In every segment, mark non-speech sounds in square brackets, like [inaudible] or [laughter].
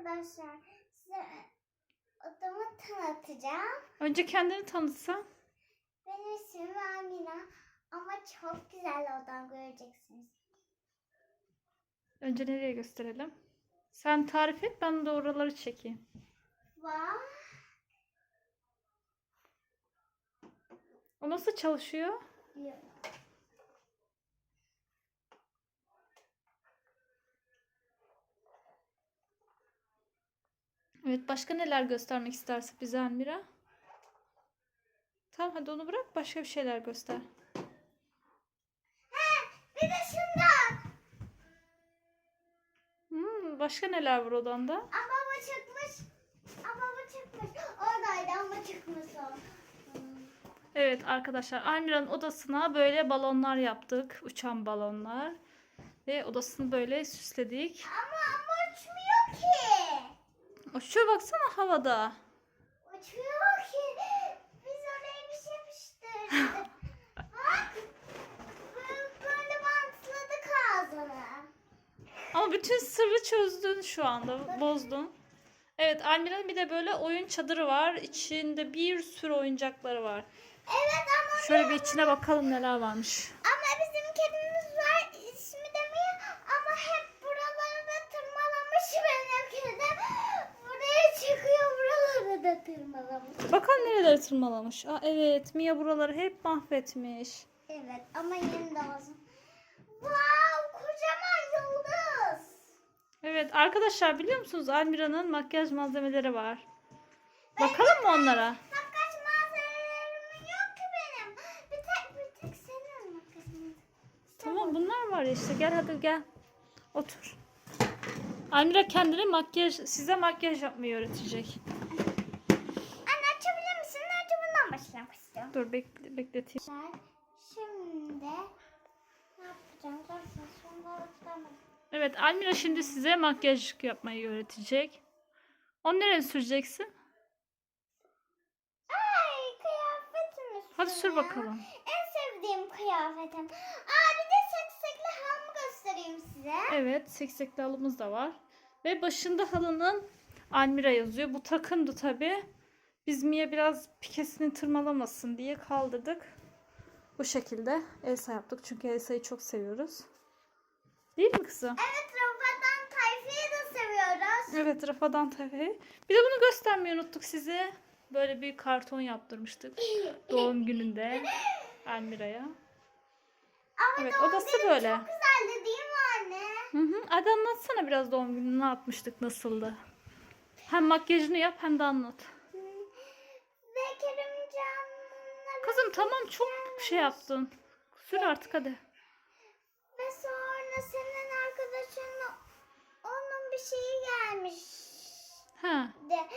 arkadaşlar size odamı tanıtacağım. Önce kendini tanıtsan. Benim ismim Amina ama çok güzel odam göreceksiniz. Önce nereye gösterelim? Sen tarif et ben de oraları çekeyim. Vay. O nasıl çalışıyor? Evet başka neler göstermek istersin bize Almira? Tamam hadi onu bırak başka bir şeyler göster. Bir de şundan. Hmm, başka neler var odanda? Ama bu çıkmış. Ama bu çıkmış. Oradaydı ama çıkmış o. Evet arkadaşlar Almira'nın odasına böyle balonlar yaptık. Uçan balonlar. Ve odasını böyle süsledik. Ama ama uçmuyor ki. Uçuyor baksana havada. Uçuyor ki. Biz oraya bir şey yapıştırdık. Bak. Böyle- bantladık ağzını. Ama bütün sırrı çözdün şu anda. Bozdun. Evet Almira'nın bir de böyle oyun çadırı var. İçinde bir sürü oyuncakları var. Evet ama Şöyle bir içine bakalım neler varmış. ama bizim kedimiz var ismi demiyor ama hep buraları da tırmalamış benim kedim. Buraya çıkıyor buraları da tırmalamış. Bakalım nereleri tırmalamış. Aa, evet Mia buraları hep mahvetmiş. Evet ama yeni olsun. Wow kocaman yıldız. Evet arkadaşlar biliyor musunuz Almira'nın makyaj malzemeleri var. Bakalım mı onlara? Makyaj malzemelerim yok ki benim. Bir tek bir tek senin makyaj malzemelerin. Tamam bunlar var işte gel hadi gel. Otur. Almira kendine makyaj, size makyaj yapmayı öğretecek. Anne açabilir misin? Önce bundan başlamak istiyorum. Dur bekle, bekleteyim. Şimdi ne yapacağım? Evet Almira şimdi size makyaj yapmayı öğretecek. Onu nereye süreceksin? Ay kıyafetim Hadi sür bakalım. En sevdiğim kıyafetim. Aa bir de seksekli halımı göstereyim size. Evet seksekli halımız da var. Ve başında halının Almira yazıyor. Bu takımdı tabi. Biz Mia biraz pikesini tırmalamasın diye kaldırdık. Bu şekilde Elsa yaptık. Çünkü Elsa'yı çok seviyoruz. Değil mi kızım? Evet Rafadan Tayfa'yı da seviyoruz. Evet Rafadan tabii. Bir de bunu göstermeyi unuttuk size. Böyle bir karton yaptırmıştık. [laughs] Doğum gününde Almira'ya. Ama Evet odası böyle. Çok güzeldi değil mi anne? Hı hı. Hadi anlatsana biraz doğum gününü ne yapmıştık, nasıldı? Hem makyajını yap hem de anlat. Ve Kerimcan'la Kızım tamam çok şey yaptın. Sür artık hadi. ve sonra senin arkadaşınla onun bir şeyi gelmiş. Ha. de.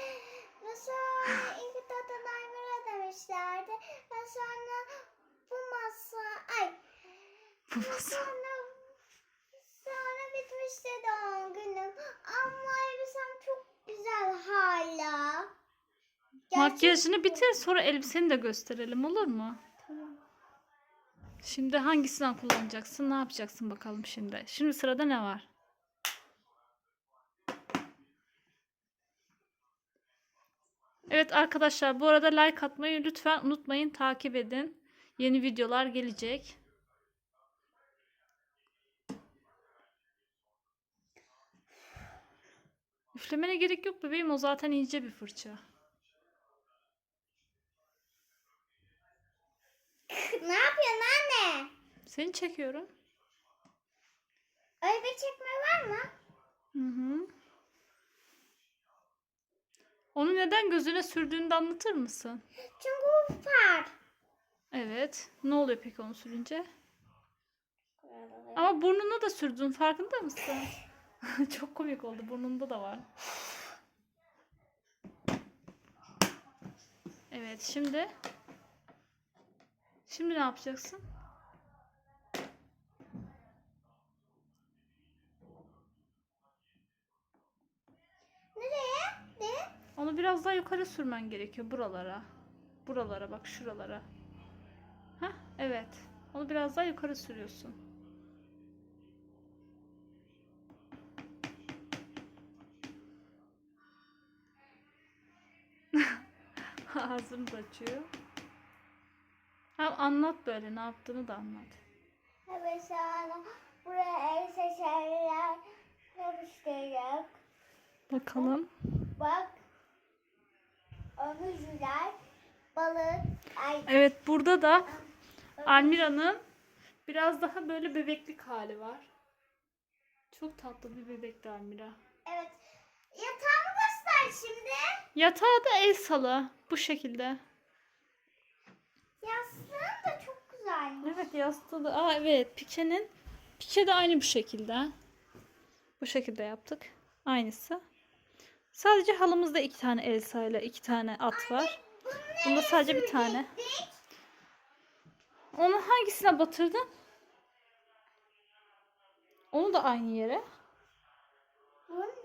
Ve sonra [laughs] ilk tata Daimura demişlerdi. Ve sonra bu masa ay Bu nasıl? sonra sonra bitmişti doğum günüm. Ama elbisem çok güzel hala. Makyajını bitir sonra elbiseni de gösterelim olur mu? Şimdi hangisinden kullanacaksın? Ne yapacaksın bakalım şimdi? Şimdi sırada ne var? Evet arkadaşlar bu arada like atmayı lütfen unutmayın. Takip edin. Yeni videolar gelecek. Üflemene gerek yok bebeğim. O zaten ince bir fırça. Ne yapıyorsun anne? Seni çekiyorum. Öyle bir çekme var mı? Hı hı. Onu neden gözüne sürdüğünü de anlatır mısın? Çünkü bu far. Evet. Ne oluyor peki onu sürünce? Ama burnuna da sürdün. Farkında mısın? [laughs] Çok komik oldu. Burnunda da var. Evet. Şimdi Şimdi ne yapacaksın? Nereye? Ne? Onu biraz daha yukarı sürmen gerekiyor buralara. Buralara bak şuralara. Ha evet. Onu biraz daha yukarı sürüyorsun. [laughs] Ağzım kaçıyor. Ha, anlat böyle ne yaptığını da anlat. Evet sonra buraya el seçerler yapıştıracak. Bakalım. Bak. Onu. Balık. Ay. Evet burada da Almira'nın biraz daha böyle bebeklik hali var. Çok tatlı bir bebekti Almira. Evet. Yatağımı göster şimdi. Yatağı da el salı bu şekilde. Da güzel. Evet yastığı da. Aa evet Pike'nin Pike de aynı bu şekilde. Bu şekilde yaptık. Aynısı. Sadece halımızda iki tane Elsa ile iki tane at var. Bunda sadece bir tane. Onu hangisine batırdın? Onu da aynı yere.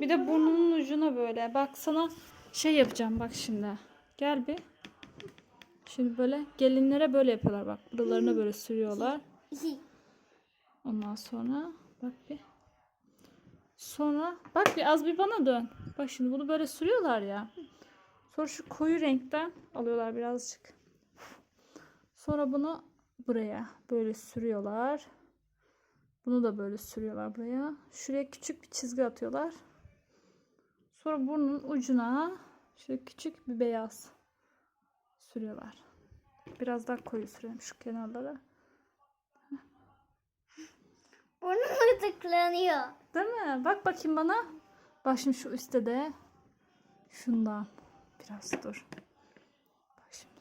Bir de burnunun ucuna böyle. Bak sana şey yapacağım bak şimdi. Gel bir. Şimdi böyle gelinlere böyle yapıyorlar bak. Buralarına böyle sürüyorlar. Ondan sonra bak bir. Sonra bak bir az bir bana dön. Bak şimdi bunu böyle sürüyorlar ya. Sonra şu koyu renkten alıyorlar birazcık. Sonra bunu buraya böyle sürüyorlar. Bunu da böyle sürüyorlar buraya. Şuraya küçük bir çizgi atıyorlar. Sonra burnun ucuna şöyle küçük bir beyaz sürüyorlar. Biraz daha koyu sürelim şu kenarlara. Burnum tıklanıyor. Değil mi? Bak bakayım bana. Bak şimdi şu üstte de şundan biraz dur. Bak şimdi.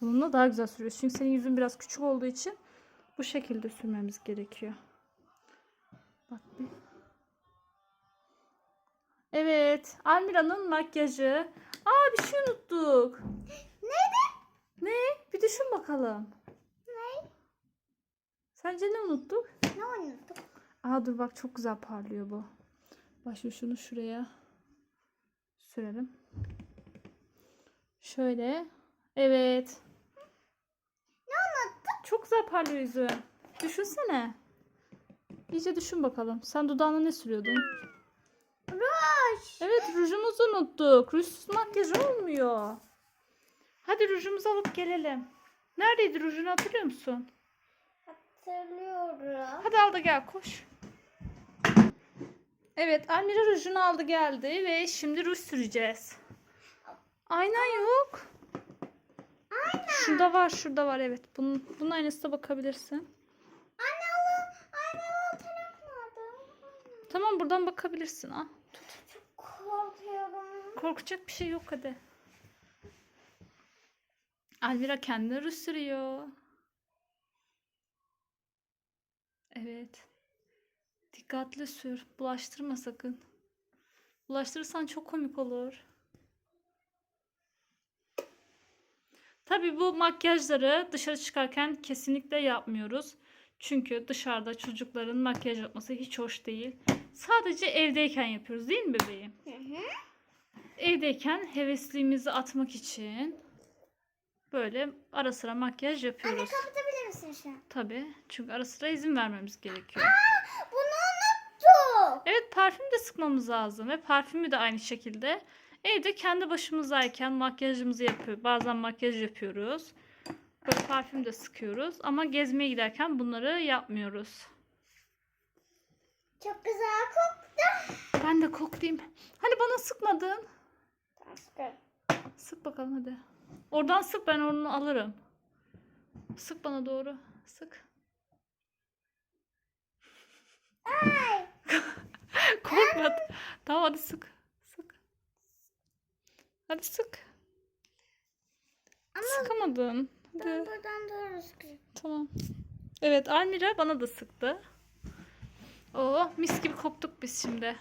Bununla daha güzel sürüyoruz. Çünkü senin yüzün biraz küçük olduğu için bu şekilde sürmemiz gerekiyor. Bak bir. Evet. Almira'nın makyajı. Aa bir şey unuttuk. Neydi? Ne? Bir düşün bakalım. Ne? Sence ne unuttuk? Ne unuttum? Aa dur bak çok güzel parlıyor bu. Şimdi şunu şuraya sürelim. Şöyle. Evet. Ne unuttun? Çok güzel parlıyor yüzü. Düşünsene. İyice düşün bakalım. Sen dudağına ne sürüyordun? Ruj. Evet rujumuzu unuttuk. Rujsuz makyaj olmuyor. Hadi rujumuzu alıp gelelim. Neredeydi rujunu hatırlıyor musun? Hatırlıyorum. Hadi al da gel koş. Evet Almira rujunu aldı geldi ve şimdi ruj süreceğiz. Ayna yok. Aynen. Şurada var şurada var evet. Bunun, bunun aynasına bakabilirsin. Anne alın. Anne alın tarafmadım. Tamam buradan bakabilirsin. Al. Çok korkuyorum. Korkacak bir şey yok hadi. Almira kendine ruj sürüyor. Evet. Dikkatli sür. Bulaştırma sakın. Bulaştırırsan çok komik olur. Tabii bu makyajları dışarı çıkarken kesinlikle yapmıyoruz. Çünkü dışarıda çocukların makyaj yapması hiç hoş değil. Sadece evdeyken yapıyoruz değil mi bebeğim? Hı hı. Evdeyken hevesliğimizi atmak için böyle ara sıra makyaj Anne yapıyoruz. kapatabilir misin şu an? Tabii. Çünkü ara sıra izin vermemiz gerekiyor. Bunu unuttum. Evet parfüm de sıkmamız lazım ve parfümü de aynı şekilde evde kendi başımızdayken makyajımızı yapıyor. Bazen makyaj yapıyoruz. Böyle parfüm de sıkıyoruz ama gezmeye giderken bunları yapmıyoruz. Çok güzel koktu. Ben de koklayayım. Hani bana sıkmadın. Tamam sıkarım. Sık bakalım hadi. Oradan sık ben onu alırım. Sık bana doğru. Sık. Ay. [laughs] Korkma. tamam hadi sık. Sık. Hadi sık. Ama Sıkamadın. ben Hadi. buradan doğru sıkıyorum. Tamam. Evet Almira bana da sıktı. Oo mis gibi koptuk biz şimdi.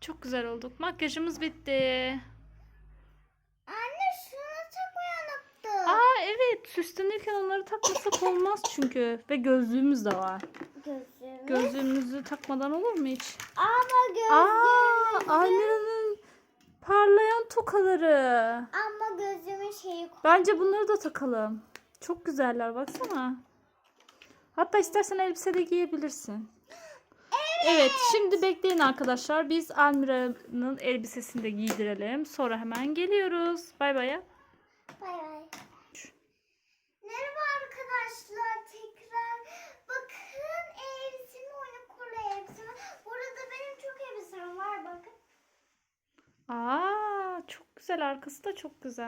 Çok güzel olduk. Makyajımız bitti. Anne şunu takmayı unuttum. Aa evet süslenirken onları takmasak olmaz çünkü. Ve gözlüğümüz de var. Gözlüğümü. Gözlüğümüzü takmadan olur mu hiç? Ama gözlüğümü. Aa Almira'nın parlayan tokaları. Ama gözlüğümün şeyi Bence bunları da takalım. Çok güzeller baksana. Hatta istersen elbise de giyebilirsin. Evet şimdi bekleyin arkadaşlar. Biz Almira'nın elbisesini de giydirelim. Sonra hemen geliyoruz. Bay bay. Bay bay. Merhaba arkadaşlar tekrar. Bakın elbisemi oyunu kuru elbisemi. Burada benim çok elbisem var bakın. Aa çok güzel arkası da çok güzel.